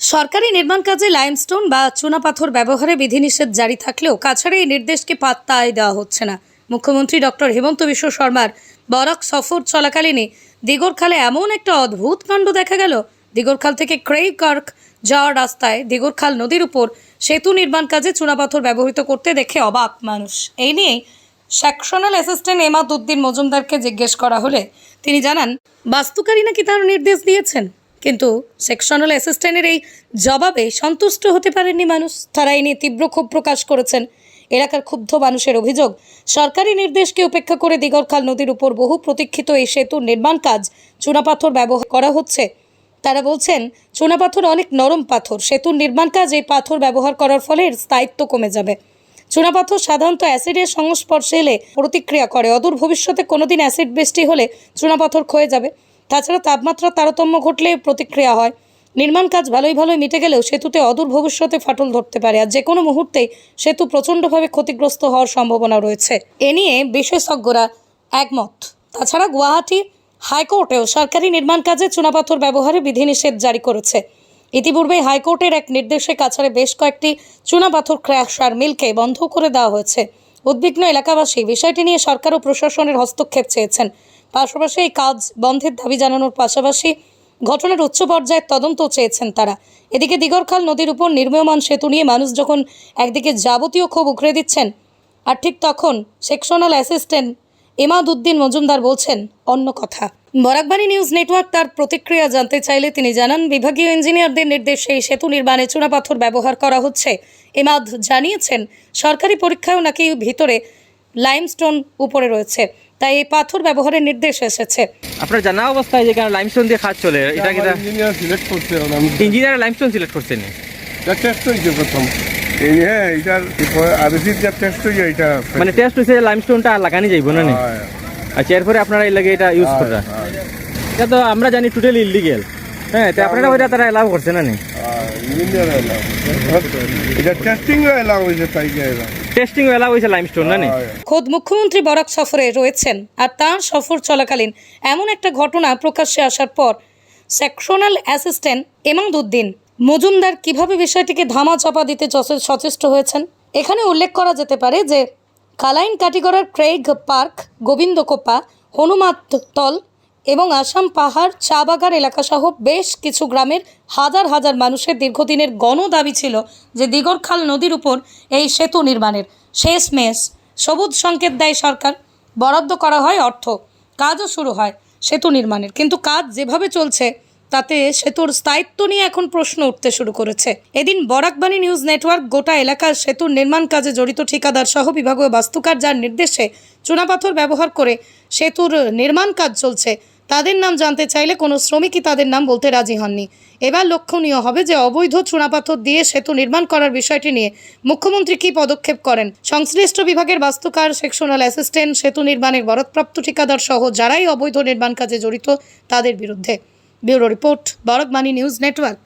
সরকারি নির্মাণ কাজে লাইমস্টোন বা চুনাপাথর ব্যবহারে বিধিনিষেধ জারি থাকলেও কাছাড়ে এই নির্দেশকে পাত্তাই দেওয়া হচ্ছে না। মুখ্যমন্ত্রী ডক্টর হেমন্ত বিশ্ব শর্মার বরাক সফর চলাকালীনই দিগরখালে এমন একটা অদ্ভুত কাণ্ড দেখা গেল। দিগরখাল থেকে ক্রেইকার্ক যাওয়ার রাস্তায় দিগরখাল নদীর উপর সেতু নির্মাণ কাজে চুনাপাথর ব্যবহৃত করতে দেখে অবাক মানুষ। এই নিয়েই সেকশনাল অ্যাসিস্ট্যান্ট এমাদউদ্দিন মজুমদারকে জিজ্ঞেস করা হলে তিনি জানান, বাস্তুকারী নাকি তার নির্দেশ দিয়েছেন? কিন্তু সেকশনাল অ্যাসিস্ট্যান্টের এই জবাবে সন্তুষ্ট হতে পারেননি মানুষ। তারা এই নিয়ে তীব্র ক্ষোভ প্রকাশ করেছেন এলাকার ক্ষুব্ধ মানুষের অভিযোগ। সরকারি নির্দেশকে উপেক্ষা করে দিগরখাল নদীর উপর বহু প্রতীক্ষিত এই সেতুর নির্মাণ কাজ চুনাপাথর ব্যবহার করা হচ্ছে। তারা বলছেন, চুনাপাথর অনেক নরম পাথর। সেতুর নির্মাণ কাজ এই পাথর ব্যবহার করার ফলে স্থায়িত্ব কমে যাবে। চুনাপাথর সাধারণত অ্যাসিডের সংস্পর্শে এলে প্রতিক্রিয়া করে। অদূর ভবিষ্যতে কোনোদিন অ্যাসিড বৃষ্টি হলে চুনাপাথর ক্ষয়ে যাবে। তাছাড়া তাপমাত্রার তারতম্য ঘটলে প্রতিক্রিয়া হয়। নির্মাণ কাজ ভালোই ভালোই মিটে গেলেও সেতুতে অদূর ভবিষ্যতে ফাটল ধরতে পারে আর যে কোনো মুহূর্তেই সেতু প্রচণ্ডভাবে ক্ষতিগ্রস্ত হওয়ার সম্ভাবনা রয়েছে। এ নিয়ে বিশেষজ্ঞরা একমত। তাছাড়া গুয়াহাটি হাইকোর্টেও সরকারি নির্মাণ কাজে চুনাপাথর ব্যবহারে বিধিনিষেধ জারি করেছে। ইতিপূর্বে হাইকোর্টের এক নির্দেশে কাছাড়ে বেশ কয়েকটি চুনাপাথর ক্র্যাশার মিলকে বন্ধ করে দেওয়া হয়েছে। উদ্বিগ্ন এলাকাবাসী বিষয়টি নিয়ে সরকার ও প্রশাসনের হস্তক্ষেপ চেয়েছেন। পাশাপাশি এই কাজ বন্ধের দাবি জানানোর পাশাপাশি ঘটনার উচ্চ পর্যায়ের তদন্ত চেয়েছেন তারা। এদিকে দিগরখাল নদীর উপর নির্মীয়মান সেতু নিয়ে মানুষ যখন একদিকে যাবতীয় ক্ষোভ উগরে দিচ্ছেন, আর ঠিক তখন সেকশনাল অ্যাসিস্ট্যান্ট এমাদউদ্দিন মজুমদার বলছেন অন্য কথা। বরাকবাণী নিউজ নেটওয়ার্ক তার প্রতিক্রিয়া জানতে চাইলে তিনি জানান বিভাগীয় ইঞ্জিনিয়ারদের নির্দেশে এই সেতু নির্মাণে চুনাপাথর ব্যবহার করা হচ্ছে। এমাদ জানিয়েছেন সরকারি পরীক্ষায়ও নাকি ভিতরে লাইমস্টোন উপরে রয়েছে তাই এই পাথর ব্যবহারের নির্দেশ এসেছে। আপনার জানা অবস্থায় যেখানে লাইমস্টোন দিয়ে কাজ চলে এটা কি ইঞ্জিনিয়ার সিলেক্ট করছে ইঞ্জিনিয়ার লাইমস্টোন সিলেক্ট করছেন এটা টেস্ট হয়েছে প্রথম। এই হ্যাঁ এটার আরসির যা টেস্ট হয়েছে এটা মানে টেস্ট হয়েছে লাইমস্টোনটা লাগানি যাইব না নি? হ্যাঁ, আচ্ছা এরপরে আপনারা এই লাগে এটা ইউজ করা হ্যাঁ, এটা তো আমরা জানি টোটালি ইলিগেল হ্যাঁ তো আপনারা ওইটা তারা এলাও করছে না হ্যাঁ, ইঞ্জিনিয়ার এলাও এটা টেস্টিং এলাও হয়েছে তাই টেস্টিং এলাও হয়েছে লাইমস্টোন না খোদ মুখ্যমন্ত্রী বরাক সফরে রয়েছেন আর তার সফর চলাকালীন এমন একটা ঘটনা প্রকাশ্যে আসার পর সেকশনাল অ্যাসিস্ট্যান্ট এমাদউদ্দিন মজুমদার কীভাবে বিষয়টিকে ধামা চাপা দিতে সচেষ্ট হয়েছেন? এখানে উল্লেখ করা যেতে পারে যে কালাইন কাটিগড়ার ক্রেগ পার্ক গোবিন্দকোপা হনুমাততল এবং আসাম পাহাড় চা বাগান এলাকাসহ বেশ কিছু গ্রামের হাজার হাজার মানুষের দীর্ঘদিনের গণ দাবি ছিল যে দিগরখাল নদীর উপর এই সেতু নির্মাণের। শেষ মেশ সবুজ সংকেত দেয় সরকার, বরাদ্দ করা হয় অর্থ, কাজও শুরু হয় সেতু নির্মাণের। কিন্তু কাজ যেভাবে চলছে তাতে সেতুর স্থায়িত্ব নিয়ে এখন প্রশ্ন উঠতে শুরু করেছে। এদিন বরাকবাণী নিউজ নেটওয়ার্ক গোটা এলাকার সেতুর নির্মাণ কাজে জড়িত ঠিকাদার সহ বিভাগীয় বাস্তুকার যার নির্দেশে চুনাপাথর ব্যবহার করে সেতুর নির্মাণ কাজ চলছে, তাদের নাম জানতে চাইলে কোনো শ্রমিকই তাদের নাম বলতে রাজি হননি। এবার লক্ষণীয় হবে যে অবৈধ চুনাপাথর দিয়ে সেতু নির্মাণ করার বিষয়টি নিয়ে মুখ্যমন্ত্রী কী পদক্ষেপ করেন? সংশ্লিষ্ট বিভাগের বাস্তুকার, সেকশনাল অ্যাসিস্ট্যান্ট, সেতু নির্মাণের বরাদপ্রাপ্ত ঠিকাদার সহ যারাই অবৈধ নির্মাণ কাজে জড়িত তাদের বিরুদ্ধে। Bureau report Barakbani news network.